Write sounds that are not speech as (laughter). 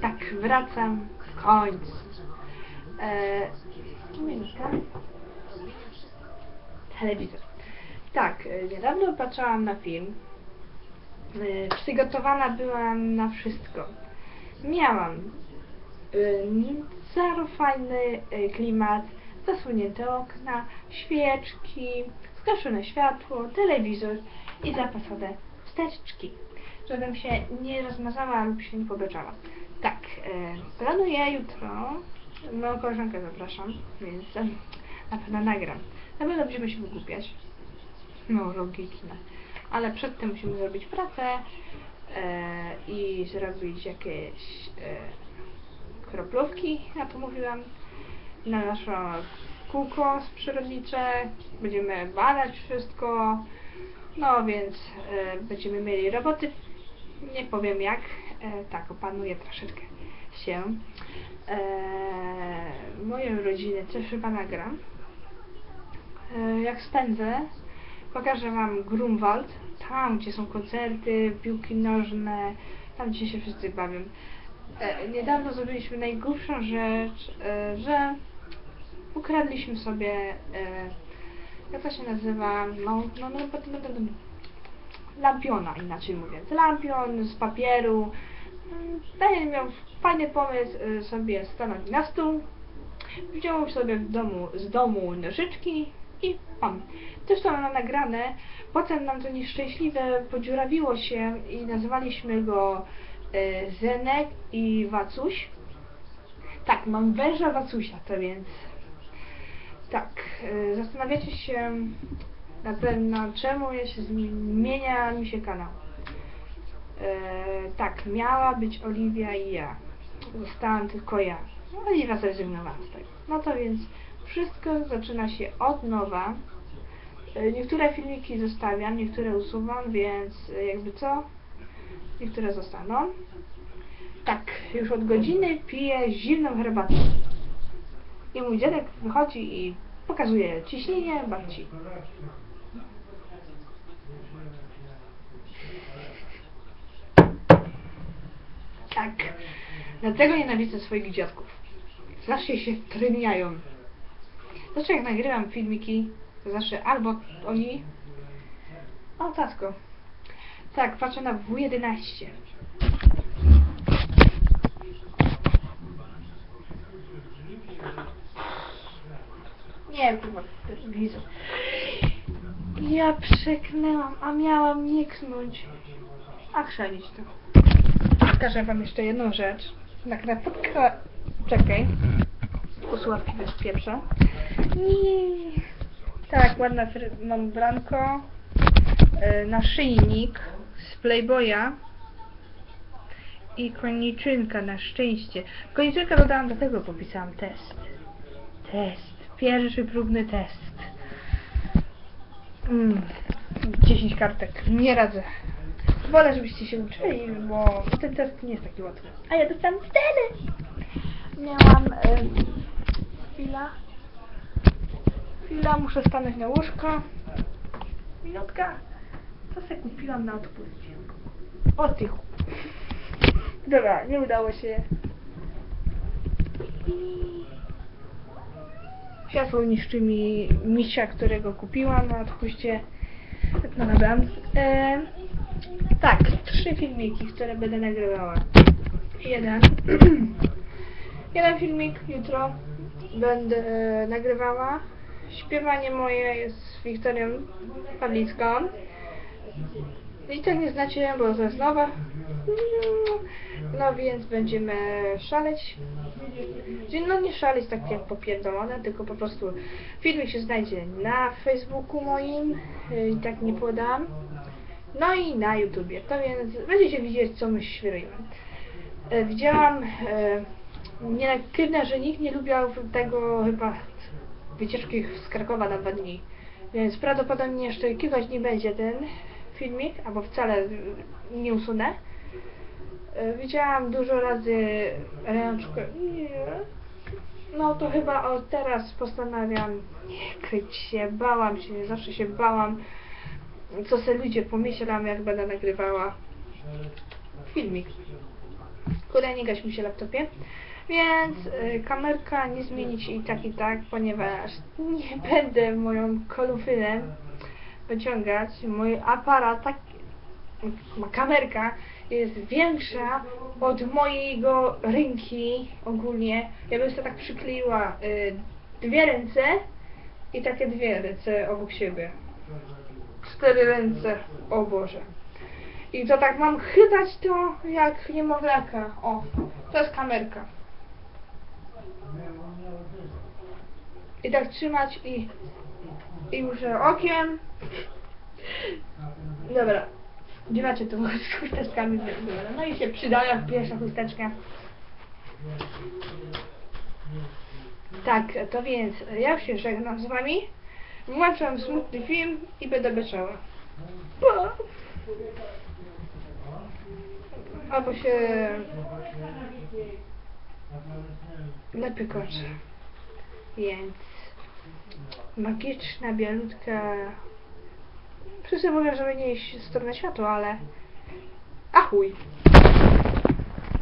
Tak, wracam w końcu. E. Telewizor. Tak, e, niedawno patrzyłam na film. E, przygotowana byłam na wszystko. Miałam e, fajny e, klimat, zasłonięte okna, świeczki, zgaszone światło, telewizor i zapasowe wsteczki, żebym się nie rozmazała lub się nie pobeczała. Tak, e, planuję jutro, moją koleżankę zapraszam, więc e, na pewno nagram. Na pewno będziemy się wygłupiać. No, logiczne. Ale przedtem musimy zrobić pracę e, i zrobić jakieś e, kroplówki, ja to mówiłam, na nasze kółko przyrodnicze. Będziemy badać wszystko. No więc e, będziemy mieli roboty. Nie powiem jak. E, tak, opanuję troszeczkę się. E, moją rodzinę też chyba nagram. E, jak spędzę, pokażę Wam Grunwald, tam gdzie są koncerty, piłki nożne, tam gdzie się wszyscy bawią. E, niedawno zrobiliśmy najgłupszą rzecz, e, że ukradliśmy sobie, e, jak to się nazywa, no, no, no, no, no, no, no lampiona inaczej mówiąc, lampion z papieru. Daniel miał fajny pomysł e, sobie stanąć na stół, wziął sobie w domu, z domu nożyczki i pam. Też to mam nagrane, potem nam to nieszczęśliwe podziurawiło się i nazwaliśmy go e, Zenek i Wacuś. Tak, mam węża Wacusia, to więc tak, e, zastanawiacie się na pewno czemu ja się zmienia mi się kanał. E, tak, miała być Oliwia i ja. Zostałam tylko ja. Oliwia zrezygnowała z tego. No to więc wszystko zaczyna się od nowa. E, Niektóre filmiki zostawiam, niektóre usuwam, więc e, jakby co? Niektóre zostaną. Tak, już od godziny piję zimną herbatę. I mój dziadek wychodzi i pokazuje ciśnienie babci. Tak. Dlatego nienawidzę swoich dziadków. Zawsze się tremiają. Zawsze jak nagrywam filmiki, to zawsze albo oni... O, tasko. Tak, patrzę na W11. Nie, kurwa, telewizor. Ja przeknęłam, a miałam nie knąć. A chrzanić to. Pokażę wam jeszcze jedną rzecz. Na podka... Czekaj. Usławki bez pieprza. Nie. Tak, ładna mam branko. E, naszyjnik z Playboya. I koniczynka na szczęście. Koniczynkę dodałam do tego, bo pisałam test. Test. Pierwszy próbny test. Mm. 10 kartek. Nie radzę. Wolę, żebyście się uczyli, bo ten test nie jest taki łatwy. A ja dostałam wtedy. Miałam... E, chwila. Chwila, muszę stanąć na łóżko. Minutka. Co sobie kupiłam na odpływie? O ty chu- Dobra, nie udało się. Światło niszczy mi misia, którego kupiłam na odpuście. No dobra. E, tak, trzy filmiki, które będę nagrywała. Jeden. (clears throat) Jeden filmik jutro będę e, nagrywała. Śpiewanie moje jest z Wiktorią Pawlicką. I tak nie znacie, bo to jest nowe. No więc będziemy szaleć. No nie szaleć tak jak popierdolone, tylko po prostu filmik się znajdzie na Facebooku moim. y, I tak nie podam. No i na YouTubie. To więc będziecie widzieć co my świrujemy. E, Widziałam e, nienaktywne, że nikt nie lubił tego chyba wycieczki z Krakowa na dwa dni. Więc prawdopodobnie jeszcze jakiegoś dni będzie ten filmik, albo wcale nie usunę. E, Widziałam dużo razy ręczkę. No to chyba od teraz postanawiam nie kryć się, bałam się, zawsze się bałam, co se ludzie pomyślą, jak będę nagrywała filmik. Kurde, nie gaś mi się laptopie. Więc y, kamerka nie zmienić i tak i tak, ponieważ nie (laughs) będę moją kolufynem wyciągać. Mój aparat, tak, kamerka jest większa od mojego ręki ogólnie. Ja bym sobie tak przykleiła y, dwie ręce i takie dwie ręce obok siebie. Cztery ręce, o Boże. I to tak mam chytać to jak niemowlaka. O, to jest kamerka. I tak trzymać i, i muszę okiem. Dobra. Gdzie macie tu (laughs) z chusteczkami? Dobra, No i się przydaje pierwsza chusteczka. Tak, to więc ja się żegnam z wami. Włączam smutny film i będę beczała. Pa! Albo się lepiej kończę. Więc magiczna, bialutka. Wszyscy mówią, żeby nie iść w stronę światła, ale... A chuj.